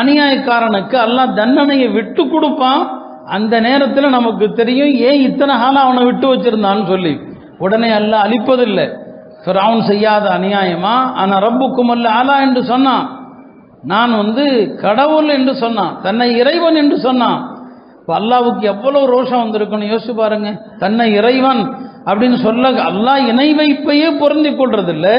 அநியாயக்காரனுக்கு அல்லாஹ் தண்டனையை விட்டு கொடுப்பான். அந்த நேரத்தில் நமக்கு தெரியும் ஏன் இத்தனை காலம் அவனை விட்டு வச்சிருந்தான்னு சொல்லி. உடனே அல்ல அழிப்பதில்லை. ஃபிரவுன் செய்யாத அநியாயமா? ஆனால் ரப்புக்கும் அல்ல ஆலா என்று சொன்னான். நான் வந்து கடவுள் என்று சொன்னான். தன்னை இறைவன் என்று சொன்னான். இப்போ அல்லாவுக்கு எவ்வளோ ரோஷம் வந்திருக்குன்னு யோசிச்சு பாருங்க. தன்னை இறைவன் அப்படின்னு சொல்ல அல்லாஹ் இணை வைப்பையே பொருந்தி கொள்றதில்லை.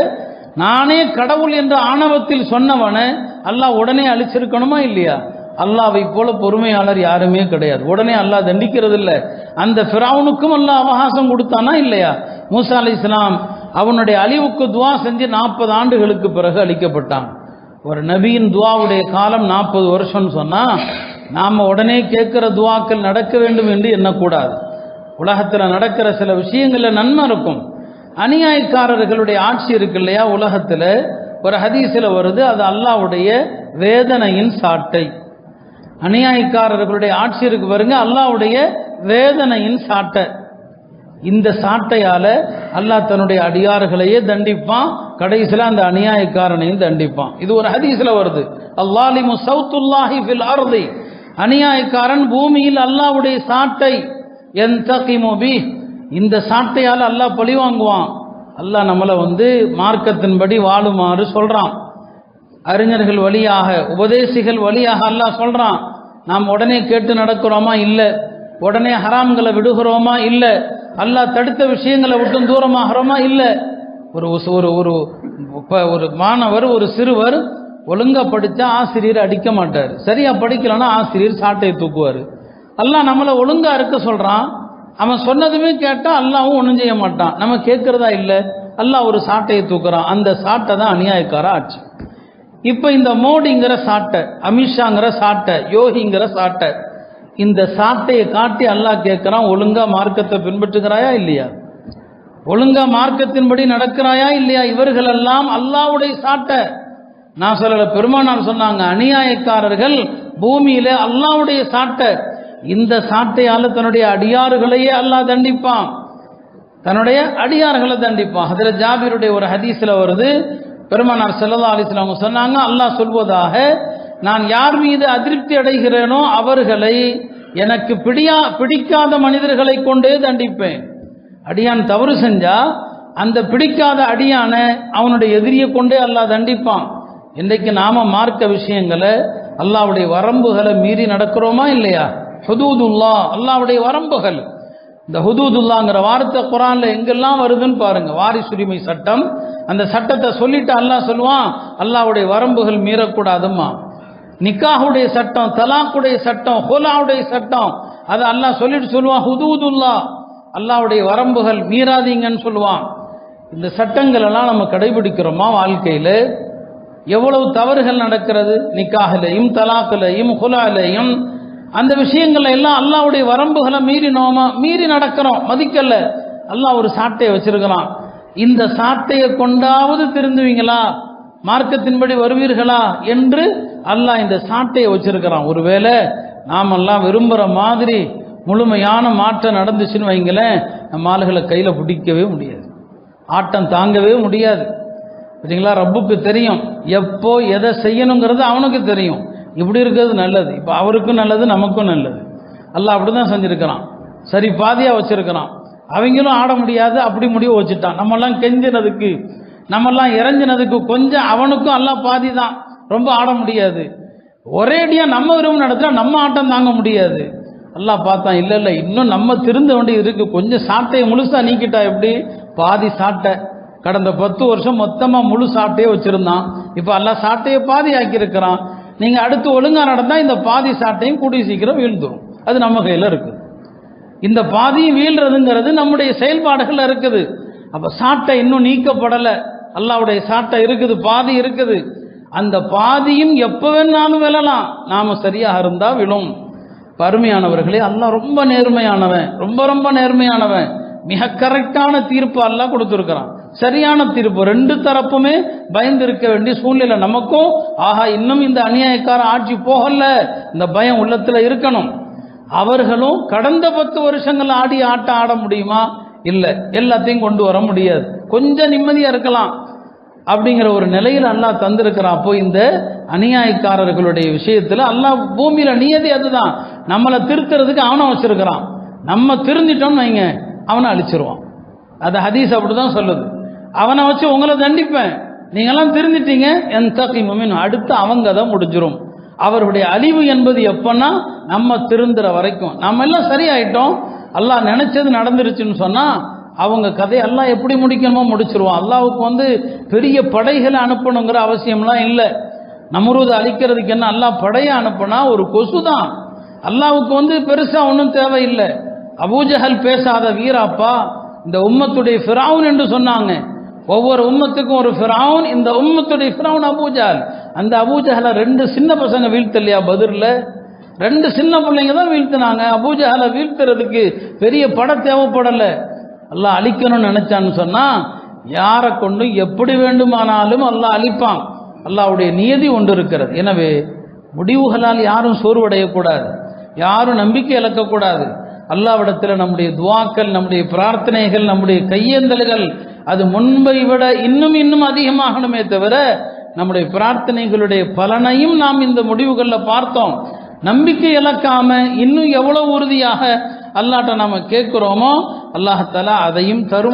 நானே கடவுள் என்ற ஆணவத்தில் சொன்னவனை அல்லாஹ் உடனே அழிச்சிருக்கணுமா இல்லையா? அல்லாவை போல பொறுமையாளர் யாருமே கிடையாது. உடனே அல்லாஹ் தண்டிக்கிறது இல்லை அந்த ஃபிராவுனுக்கும் அல்லாஹ் அவகாசம் கொடுத்தானா இல்லையா? மூசா அலி இஸ்லாம் அவனுடைய அழிவுக்கு துவா செஞ்சு நாற்பது ஆண்டுகளுக்கு பிறகு அழிக்கப்பட்டான். ஒரு நபியின் துவாவுடைய காலம் நாற்பது வருஷம்னு சொன்னால் நாம் உடனே கேட்குற துவாக்கள் நடக்க வேண்டும் என்று எண்ணக்கூடாது. உலகத்தில் நடக்கிற சில விஷயங்களில் நன்மை இருக்கும். அநியாயக்காரர்களுடைய ஆட்சி இருக்கு இல்லையா உலகத்தில்? ஒரு ஹதீஸில் வருது அது அல்லாவுடைய வேதனையின் சாட்டை. அநியாயக்காரர்களுடைய ஆட்சி இருக்கு பாருங்க அல்லாவுடைய வேதனையின் சாட்டை. இந்த சாட்டையால அல்லாஹ் தன்னுடைய அடியார்களையே தண்டிப்பான் கடைசியில் அந்த அநியாயக்காரனையும் தண்டிப்பான். இது ஒரு ஹதீஸில் வருது. அல்லாலிமு சவுத்துல்லாஹி ஃபில் அர்தி. அநியாயக்காரன் பூமியில் அல்லாஹ்வுடைய சாட்டை. என் பி இந்த சாட்டையால் அல்லாஹ் பழி வாங்குவான். அல்லாஹ் நம்மளை வந்து மார்க்கத்தின்படி வாழுமாறு சொல்கிறான் அறிஞர்கள் வழியாக உபதேசிகள் வழியாக அல்லாஹ் சொல்கிறான் நாம் உடனே கேட்டு நடக்கிறோமா? இல்லை. உடனே ஹராம்களை விடுகிறோமா? இல்லை. அல்லாஹ் தடுத்த விஷயங்களை விட்டும் தூரமாகிறோமா? இல்லை. ஒரு ஒரு ஒரு இப்போ ஒரு மாணவர் ஒரு சிறுவர் ஒழுங்காக படித்தா ஆசிரியர் அடிக்க மாட்டார். சரியாக படிக்கலன்னா ஆசிரியர் சாட்டையை தூக்குவார். அல்லாஹ் நம்மளை ஒழுங்காக இருக்க சொல்கிறான் அவன் சொன்னதுமே கேட்டால் அல்லாவும் ஒன்றும் செய்ய மாட்டான். நம்ம கேட்குறதா இல்லை? அல்லாஹ் ஒரு சாட்டையை தூக்குறான். அந்த சாட்டை தான் அநியாயக்கார ஆட்சி இப்போ இந்த மோடிங்கிற சாட்டை அமித்ஷாங்கிற சாட்டை யோகிங்கிற சாட்டை இந்த சாட்டையை காட்டி அல்லாஹ் கேட்குறான் ஒழுங்கா மார்க்கத்தை பின்பற்றுகிறாயா இல்லையா? ஒழுங்கா மார்க்கத்தின்படி நடக்கிறாயா இல்லையா? இவர்களெல்லாம் அல்லாவுடைய சாட்டை. நான் சொல்லல பெருமானார் சொன்னாங்க அநியாயக்காரர்கள் பூமியில அல்லாவுடைய சாட்டை. இந்த சாட்டையால் தன்னுடைய அடியாறுகளையே அல்லாஹ் தண்டிப்பான். தன்னுடைய அடியார்களை தண்டிப்பான். அதில் ஜாபீருடைய ஒரு ஹதீஸில் வருது. பெருமானார் செல்லல்லா அலிஸ்லாம் அவங்க சொன்னாங்க அல்லாஹ் சொல்வதாக நான் யார் மீது அதிருப்தி அடைகிறேனோ அவர்களை எனக்கு பிடியா பிடிக்காத மனிதர்களை கொண்டே தண்டிப்பேன். அடியான் தவறு செஞ்சா அந்த பிடிக்காத அடியான அவனுடைய எதிரியை கொண்டே அல்லாஹ் தண்டிப்பான். இன்றைக்கு நாம மார்க்க விஷயங்களை அல்லாவுடைய வரம்புகளை மீறி நடக்கிறோமா இல்லையா? ஹுதூதுல்லா அல்லாவுடைய வரம்புகள். இந்த ஹுதூதுல்லாங்கிற வார்த்தை குரான்ல எங்கெல்லாம் வருதுன்னு பாருங்க. வாரிசுரிமை சட்டம் அந்த சட்டத்தை சொல்லிட்டு அல்லாஹ் சொல்லுவான் அல்லாவுடைய வரம்புகள் மீறக்கூடாதும்மா. நிக்காஹுடைய சட்டம் தலாக்குடைய சட்டம் ஹோலாவுடைய சட்டம் அதை அல்லாஹ் சொல்லிட்டு சொல்லுவான் ஹுதூதுல்லா அல்லாவுடைய வரம்புகள் மீறாதீங்கன்னு சொல்லுவான். இந்த சட்டங்கள் எல்லாம் நம்ம கடைபிடிக்கிறோமா வாழ்க்கையில்? எவ்வளவு தவறுகள் நடக்கிறது? நிக்காகலையும் தலாக்குலையும் ஹுலாலையும் அந்த விஷயங்கள்ல எல்லாம் அல்லாவுடைய வரம்புகளை மீறி நோமா மீறி நடக்கிறோம். மதிக்கல. அல்லாஹ் ஒரு சாட்டையை வச்சிருக்கிறான். இந்த சாட்டையை கொண்டாவது திருந்துவீங்களா? மார்க்கத்தின்படி வருவீர்களா? என்று அல்லாஹ் இந்த சாட்டையை வச்சிருக்கிறான். ஒருவேளை நாமெல்லாம் விரும்புகிற மாதிரி முழுமையான மாற்றம் நடந்துச்சுன்னு வைங்களேன் நம்ம ஆளுகளை கையில் பிடிக்கவே முடியாது. ஆட்டம் தாங்கவே முடியாது. சரிங்களா ரப்புக்கு தெரியும். எப்போ எதை செய்யணுங்கிறது அவனுக்கு தெரியும். இப்படி இருக்கிறது நல்லது. இப்போ அவருக்கும் நல்லது நமக்கும் நல்லது. அல்லாஹ் அப்படி தான் செஞ்சுருக்கிறான். சரி பாதியாக வச்சுருக்கிறான். அவங்களும் ஆட முடியாது அப்படி முடிவு வச்சுட்டான். நம்மெல்லாம் கெஞ்சினதுக்கு நம்மெல்லாம் இறஞ்சினதுக்கு கொஞ்சம் அவனுக்கும் எல்லாம் பாதி தான் ரொம்ப ஆட முடியாது. ஒரேடியாக நம்ம விரும்பு நடத்தினா நம்ம ஆட்டம் தாங்க முடியாது. எல்லாம் பார்த்தான் இல்லை இல்லை இன்னும் நம்ம திருந்த வேண்டியது இருக்குது கொஞ்சம் சாட்டையை முழுசாக நீக்கிட்டா எப்படி? பாதி சாட்டை. கடந்த பத்து வருஷம் மொத்தமாக முழு சாட்டையே வச்சுருந்தான். இப்போ எல்லாம் சாட்டையை பாதி ஆக்கியிருக்கிறான் நீங்கள் அடுத்து ஒழுங்காக நடந்தால் இந்த பாதி சாட்டையும் கூடிய சீக்கிரம் வீழ்ந்துடும் அது நம்ம கையில் இருக்குது இந்த பாதியும் வீழ்றதுங்கிறது நம்முடைய செயல்பாடுகள் இருக்குது. அப்போ சாட்டை இன்னும் நீக்கப்படலை. அல்லாவுடைய சாட்டை இருக்குது பாதி இருக்குது. அந்த பாதியும் எப்போ வேணாலும் விழலாம். நாம் சரியாக இருந்தால் விழும். பருமையானவர்களே அல்லாஹ் ரொம்ப நேர்மையானவன். ரொம்ப ரொம்ப நேர்மையானவன். மிக கரெக்டான தீர்ப்பு அல்லா கொடுத்துருக்கிறான். சரியான தீர்ப்பு. ரெண்டு தரப்புமே பயந்து இருக்க வேண்டிய சூழ்நிலை நமக்கும். ஆஹா இன்னும் இந்த அநியாயக்கார ஆட்சி போகல. இந்த பயம் உள்ளத்துல இருக்கணும். அவர்களும் கடந்த பத்து வருஷங்கள் ஆடி ஆட்டம் ஆட முடியுமா? இல்லை. எல்லாத்தையும் கொண்டு வர முடியாது. கொஞ்சம் நிம்மதியா இருக்கலாம். அப்படிங்கிற ஒரு நிலையில் அல்லாஹ் தந்திருக்கிறான் அப்போ இந்த அநியாயக்காரர்களுடைய விஷயத்தில் அல்லாஹ் பூமியில நியதி அதுதான். நம்மளை திருத்துறதுக்கு அவனை வச்சிருக்கிறான். நம்ம திருந்திட்டோம்னு வைங்க அவனை அழிச்சிருவான். அது ஹதீஸ் அப்படிதான் சொல்லுது. அவனை வச்சு உங்களை தண்டிப்பேன். நீங்கெல்லாம் திருந்திட்டீங்க என் தகிமுமின் அடுத்து அவங்க தான் முடிஞ்சிரும். அவருடைய அழிவு என்பது எப்பன்னா நம்ம திருந்துற வரைக்கும். நம்ம எல்லாம் சரியாயிட்டோம். அல்லாஹ் நினைச்சது நடந்துருச்சுன்னு சொன்னால் அவங்க கதையெல்லாம் எப்படி முடிக்கணுமோ முடிச்சிருவோம் அல்லாவுக்கு வந்து பெரிய படைகளை அனுப்பணுங்கிற அவசியம்லாம் இல்லை. நமரூதை அழிக்கிறதுக்கு என்ன அல்லாஹ் படையை அனுப்புனா ஒரு கொசு தான் அல்லாவுக்கு வந்து பெருசாக ஒன்றும் தேவையில்லை. அபூஜஹல் பேசாத வீராப்பா இந்த உம்மத்துடைய ஃபிராவுன் என்று சொன்னாங்க. ஒவ்வொரு உம்மத்துக்கும் ஒரு ஃபிரவுன் இந்த உம்மத்துடைய ஃபிரவுன் அபூஜால் அந்த அபூஜஹலை ரெண்டு சின்ன பசங்க வீழ்த்தலையா பதிரில் ரெண்டு சின்ன பிள்ளைங்க தான் வீழ்த்தினாங்க. அபூஜஹலை வீழ்த்துறதுக்கு பெரிய படம் தேவைப்படலை. எல்லாம் அழிக்கணும்னு நினைச்சான்னு சொன்னா யாரை கொண்டு எப்படி வேண்டுமானாலும் அல்லாஹ் அழிப்பான். அல்லாவுடைய நியதி ஒன்று இருக்கிறது. எனவே முடிவுகளால் யாரும் சோர்வடையக்கூடாது. யாரும் நம்பிக்கை இழக்கக்கூடாது. அல்லாவிடத்தில் நம்முடைய துவாக்கள் நம்முடைய பிரார்த்தனைகள் நம்முடைய கையேந்தல்கள் அது முன்பை விட இன்னும் இன்னும் அதிகமாகணுமே தவிர நம்முடைய பிரார்த்தனைகளுடைய பலனையும் நாம் இந்த முடிவுகளில் பார்த்தோம். நம்பிக்கை இழக்காம இன்னும் எவ்வளவு உறுதியாக அல்லாட்ட நாம கேட்கிறோமோ அல்லாஹாலா அதையும் தரும்